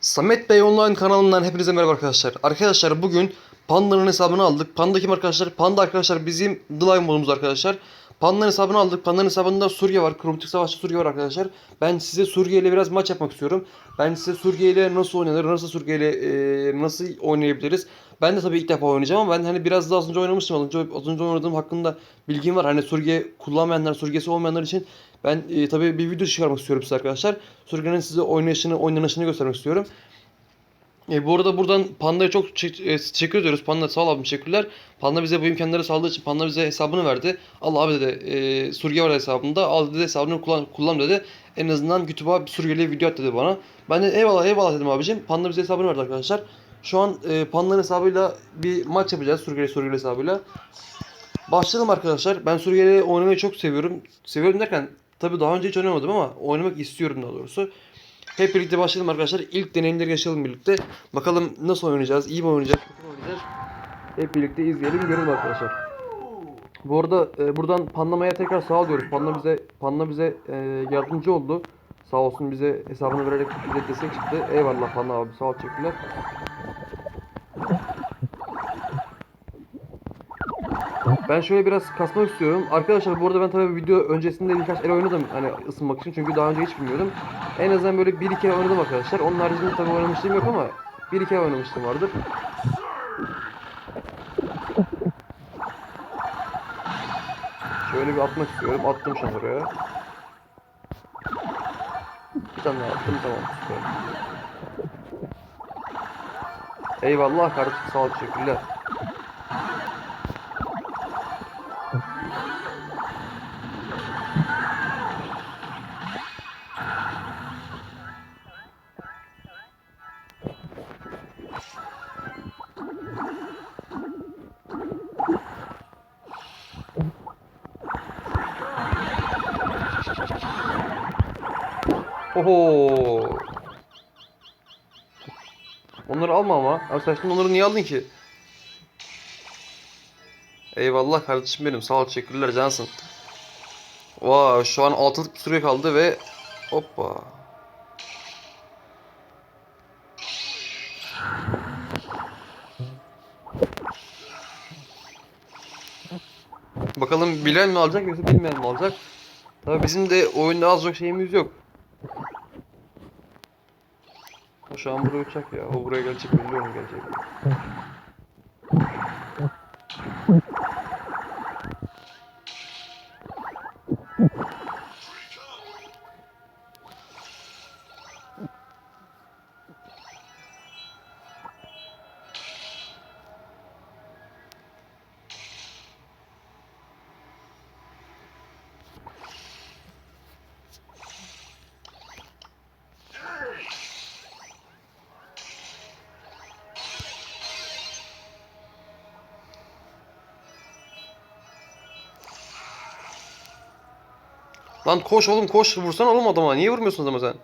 Samet Bey Online kanalından hepinize merhaba arkadaşlar. Arkadaşlar bugün Panda'nın hesabını aldık. Panda kim arkadaşlar? Panda arkadaşlar bizim Live modumuz arkadaşlar. Panda'nın hesabını aldık. Panda'nın hesabında Suriye var. Kromatik Savaşçı Suriye var arkadaşlar. Ben size Suriye ile biraz maç yapmak istiyorum. Ben size Suriye ile nasıl oynanır, nasıl Suriye ile e, nasıl oynayabiliriz. Ben de tabii ilk defa oynayacağım ama ben hani biraz daha az önce oynamıştım. Az önce, az önce oynadığım hakkında bilgim var. Hani Suriye kullanmayanlar, Suriye'si olmayanlar için ben e, tabii bir video çıkarmak istiyorum size arkadaşlar. Suriye'nin size oynayışını, oynanışını göstermek istiyorum. E, bu arada buradan Panda'ya çok e, teşekkür ediyoruz. Panda sağ ol abim teşekkürler. Panda bize bu imkanları sağladığı için Panda bize hesabını verdi. Al abi dedi e, Suriye var hesabında. Al dedi hesabını kullan, kullan dedi. En azından YouTube'a bir Suriyeli video at dedi bana. Ben de eyvallah eyvallah dedim abicim. Panda bize hesabını verdi arkadaşlar. Şu an e, Panda'nın hesabıyla bir maç yapacağız Suriyeli Suriyeli hesabıyla. Başlayalım arkadaşlar. Ben Suriyeli oynamayı çok seviyorum. Seviyorum derken tabii daha önce hiç oynamadım ama oynamak istiyorum daha doğrusu. Hep birlikte başlayalım arkadaşlar. İlk deneyimleri yaşayalım birlikte. Bakalım nasıl oynayacağız, iyi mi oynayacağız, kötü mü oynayacağız. Hep birlikte izleyelim, görelim arkadaşlar. Bu arada e, buradan Pandama'ya tekrar sağ ol diyoruz. Panda bize Panda bize e, yardımcı oldu. Sağ olsun bize hesabını vererek bize destek çıktı. Eyvallah Panda abi sağ ol teşekkürler. Ben şöyle biraz kasmak istiyorum. Arkadaşlar bu arada ben tabii video öncesinde birkaç el oynadım hani ısınmak için çünkü daha önce hiç bilmiyordum. En azından böyle bir iki el oynadım arkadaşlar. Onun haricinde tabii oynamışlığım yok ama bir iki el oynamıştım vardır. Şöyle bir atmak istiyorum. Attım şu an oraya. Bir tane daha attım tamam. Eyvallah kardeşim sağ ol teşekkürler. Oho. Onları alma ama. Abi şimdi onları niye aldın ki? Eyvallah kardeşim benim. Sağ ol teşekkürler cansın. Vay şu an altılık bir süre kaldı ve hoppa. Bakalım bilen mi alacak yoksa bilmeyen mi alacak? Tabii bizim de oyunda az çok şeyimiz yok. O şu an buraya uçak ya. O buraya gelecek biliyorum gelecek. Lan koş oğlum koş vursana oğlum adama. Niye vurmuyorsun adama sen?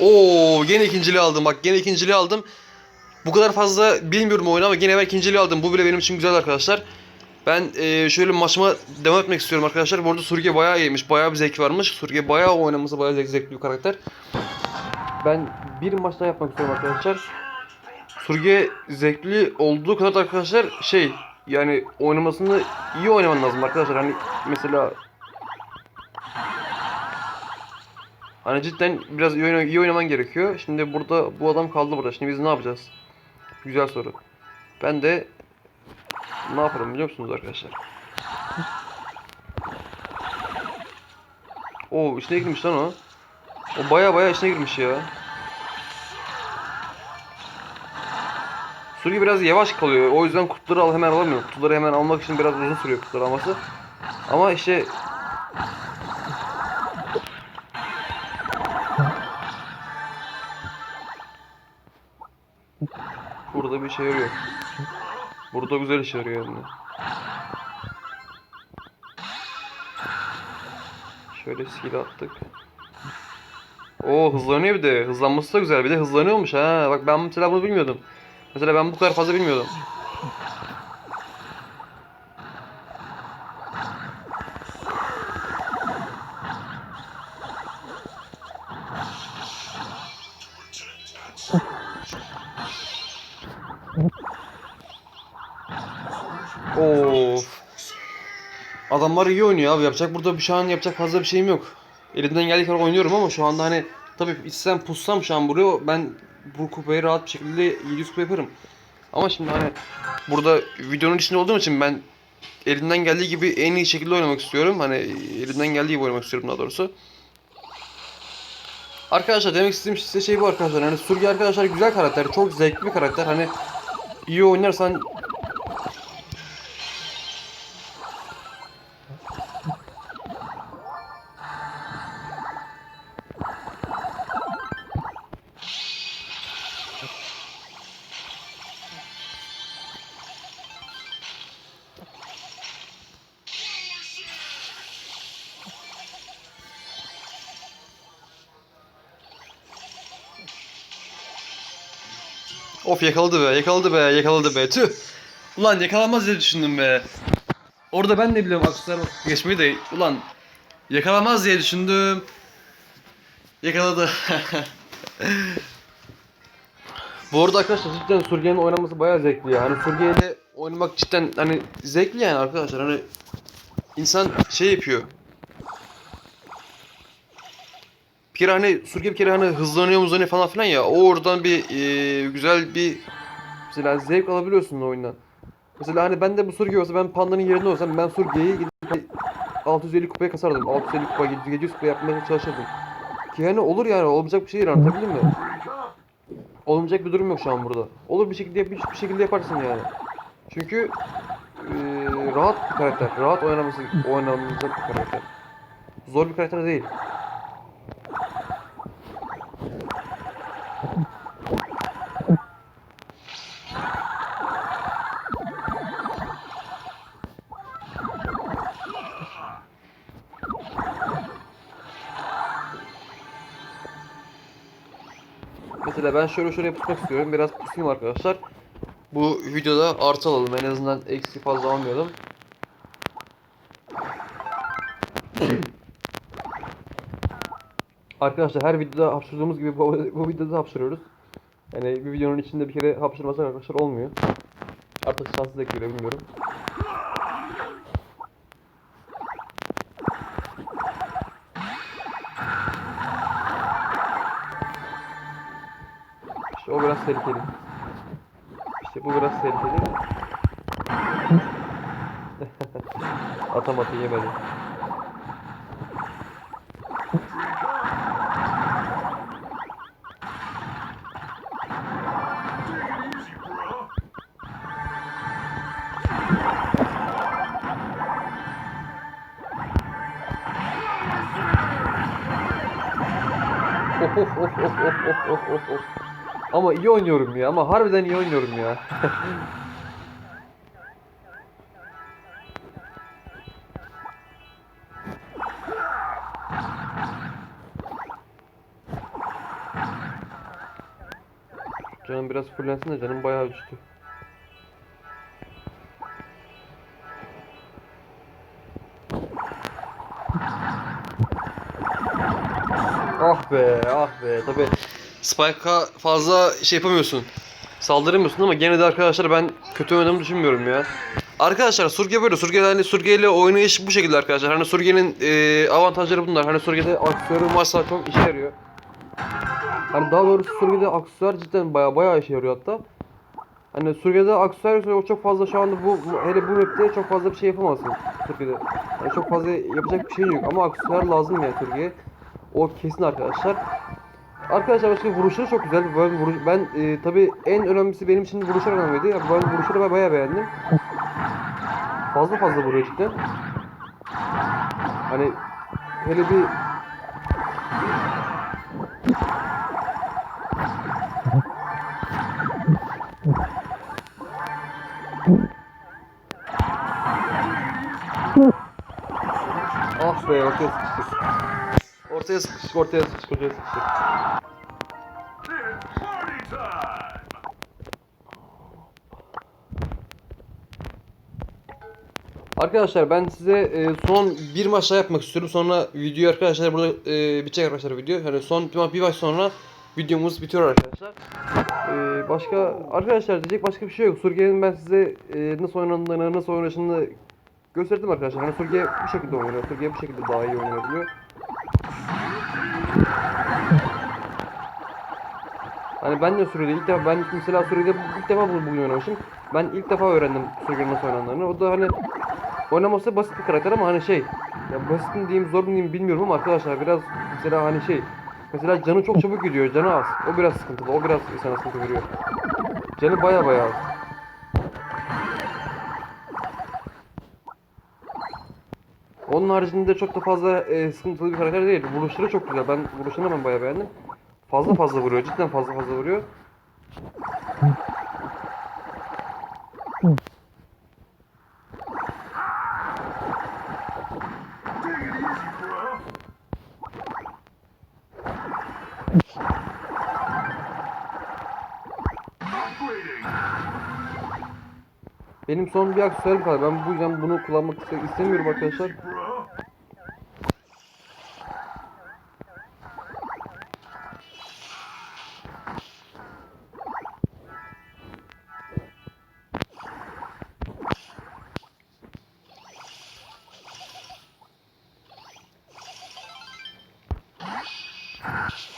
Oo gene ikinciliği aldım bak gene ikinciliği aldım. Bu kadar fazla bilmiyorum oyunu ama gene ben ikinciliği aldım. Bu bile benim için güzel arkadaşlar. Ben e, şöyle maçıma devam etmek istiyorum arkadaşlar. Bu arada Surge bayağı iyiymiş. Bayağı bir zevki varmış. Surge bayağı oynaması bayağı zevk, zevkli bir karakter. Ben bir maç daha yapmak istiyorum arkadaşlar. Surge zevkli olduğu kadar da arkadaşlar şey yani oynamasını iyi oynaman lazım arkadaşlar. Hani mesela Hani cidden biraz iyi, oyna- iyi oynaman gerekiyor. Şimdi burada bu adam kaldı burada. Şimdi biz ne yapacağız? Güzel soru. Ben de ne yaparım biliyor musunuz arkadaşlar? Oo içine girmiş lan o. O baya baya içine girmiş ya. Suriye biraz yavaş kalıyor. O yüzden kutuları al hemen alamıyor. Kutuları hemen almak için biraz uzun sürüyor kutuları alması. Ama işte burada bir şey yarıyor. Burada güzel işe yarıyor yani. Şöyle skill attık. Oo hızlanıyor bir de. Hızlanması da güzel. Bir de hızlanıyormuş ha. Bak ben mesela bunu bilmiyordum. Mesela ben bu kadar fazla bilmiyordum. Of. Adamlar iyi oynuyor abi. Yapacak burada bir şu an yapacak fazla bir şeyim yok. Elimden geldiği kadar oynuyorum ama şu anda hani tabii istesem pussam şu an buraya ben bu kupayı rahat bir şekilde 700 kupa yaparım. Ama şimdi hani burada videonun içinde olduğum için ben elimden geldiği gibi en iyi şekilde oynamak istiyorum. Hani elimden geldiği gibi oynamak istiyorum daha doğrusu. Arkadaşlar demek istediğim size şey bu arkadaşlar. Hani Surgi arkadaşlar güzel karakter. Çok zevkli bir karakter. Hani iyi oynarsan Of yakaladı be, yakaladı be, yakaladı be. Tüh. Ulan yakalanmaz diye düşündüm be. Orada ben de biliyorum aksesuar geçmeyi de. Ulan yakalamaz diye düşündüm. Yakaladı. Bu arada arkadaşlar cidden Surge'nin oynaması bayağı zevkli ya. Hani Surge ile oynamak cidden hani zevkli yani arkadaşlar. Hani insan şey yapıyor. Bir hani Surge bir kere hani hızlanıyor hızlanıyor falan filan ya. O oradan bir e, güzel bir mesela zevk alabiliyorsun oyundan. Mesela hani ben de bu Surge olsa ben Panda'nın yerinde olsam ben Surge'yi gidip 650 kupaya kasardım. 650 kupa 700 kupa yapmaya çalışırdım. Ki hani olur yani olmayacak bir şey değil anlatabildim mi? Olmayacak bir durum yok şu an burada. Olur bir şekilde yap, bir şekilde yaparsın yani. Çünkü e, rahat bir karakter. Rahat oynaması oynanılacak bir karakter. Zor bir karakter değil. Mesela ben şöyle şöyle pusmak istiyorum. Biraz pusayım arkadaşlar. Bu videoda artı alalım. En azından eksi fazla almayalım. Arkadaşlar her videoda hapşırdığımız gibi bu, bu videoda da hapşırıyoruz. Yani bir videonun içinde bir kere hapşırmasak arkadaşlar olmuyor. Artık şanssız ekliyor bilmiyorum. Tehlikeli. İşte bu biraz tehlikeli. Atamadı yemedi. Of of of of of of of of of. Ama iyi oynuyorum ya ama harbiden iyi oynuyorum ya. Canım biraz fullensin de canım bayağı düştü. Ah be, ah be. Tabi Spike'a fazla şey yapamıyorsun. Saldıramıyorsun ama gene de arkadaşlar ben kötü oynadığımı düşünmüyorum ya. Arkadaşlar Surge böyle. Surge hani Surge ile oynayış bu şekilde arkadaşlar. Hani Surge'nin e, avantajları bunlar. Hani Surge'de aksesuarı varsa çok işe yarıyor. Hani daha doğrusu Surge'de aksesuar cidden baya baya işe yarıyor hatta. Hani Surge'de aksesuar çok fazla şu anda bu- hele bu map'te çok fazla bir şey yapamazsın Surge'de. Yani çok fazla yapacak bir şey yok ama aksesuar lazım yani Surge'ye. O kesin arkadaşlar. Arkadaşlar başka vuruşları çok güzel. Ben, vuruş, ben e, tabi en önemlisi benim için vuruşlar önemliydi. Ya, Ben vuruşları ben bayağı beğendim. Fazla fazla vuruyor cidden. Hani hele bir Ah be sıkıştık. Ortaya sıkıştık, ortaya sıkıştık, ortaya sıkıştık. Arkadaşlar ben size e, son bir maç daha yapmak istiyorum. Sonra video arkadaşlar burada e, bitecek arkadaşlar video. Yani son bir, maç sonra videomuz bitiyor arkadaşlar. E, başka arkadaşlar diyecek başka bir şey yok. Surge'nin ben size e, nasıl oynandığını, nasıl oynayışını gösterdim arkadaşlar. Yani Surge bu şekilde oynuyor. Surge bu şekilde daha iyi oynanabiliyor. Hani ben de Suriye'de ilk defa ben mesela Suriye'de ilk defa bugün oynamışım. Ben ilk defa öğrendim Suriye'nin nasıl oynandığını. O da hani oynaması basit bir karakter ama hani şey ya basit mi diyeyim zor mu diyeyim bilmiyorum ama arkadaşlar biraz mesela hani şey mesela canı çok çabuk gidiyor canı az. O biraz sıkıntılı. O biraz sana sıkıntı veriyor. Canı baya baya az. Onun haricinde çok da fazla e, sıkıntılı bir karakter değil. Vuruşları çok güzel. Ben vuruşlarını ben bayağı beğendim. Fazla fazla vuruyor. Cidden fazla fazla vuruyor. Benim son bir aksesuarım kaldı. Ben bu yüzden bunu kullanmak iste- istemiyorum arkadaşlar. Ash.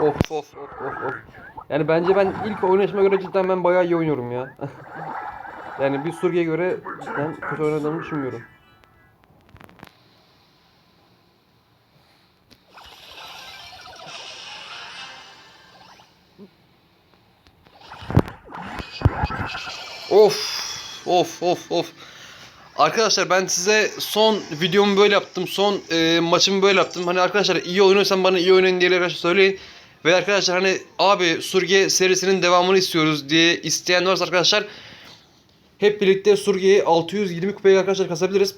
Of of of of of. Yani bence ben ilk oynayışıma göre cidden ben bayağı iyi oynuyorum ya. yani bir Surge'ye göre cidden kötü oynadığımı düşünmüyorum. Of of of of. Arkadaşlar ben size son videomu böyle yaptım. Son e, maçımı böyle yaptım. Hani arkadaşlar iyi oynuyorsan bana iyi oynayın diye arkadaşlar söyleyin. Ve arkadaşlar hani abi Surge serisinin devamını istiyoruz diye isteyen varsa arkadaşlar hep birlikte Surge'yi 620 kupaya arkadaşlar kasabiliriz.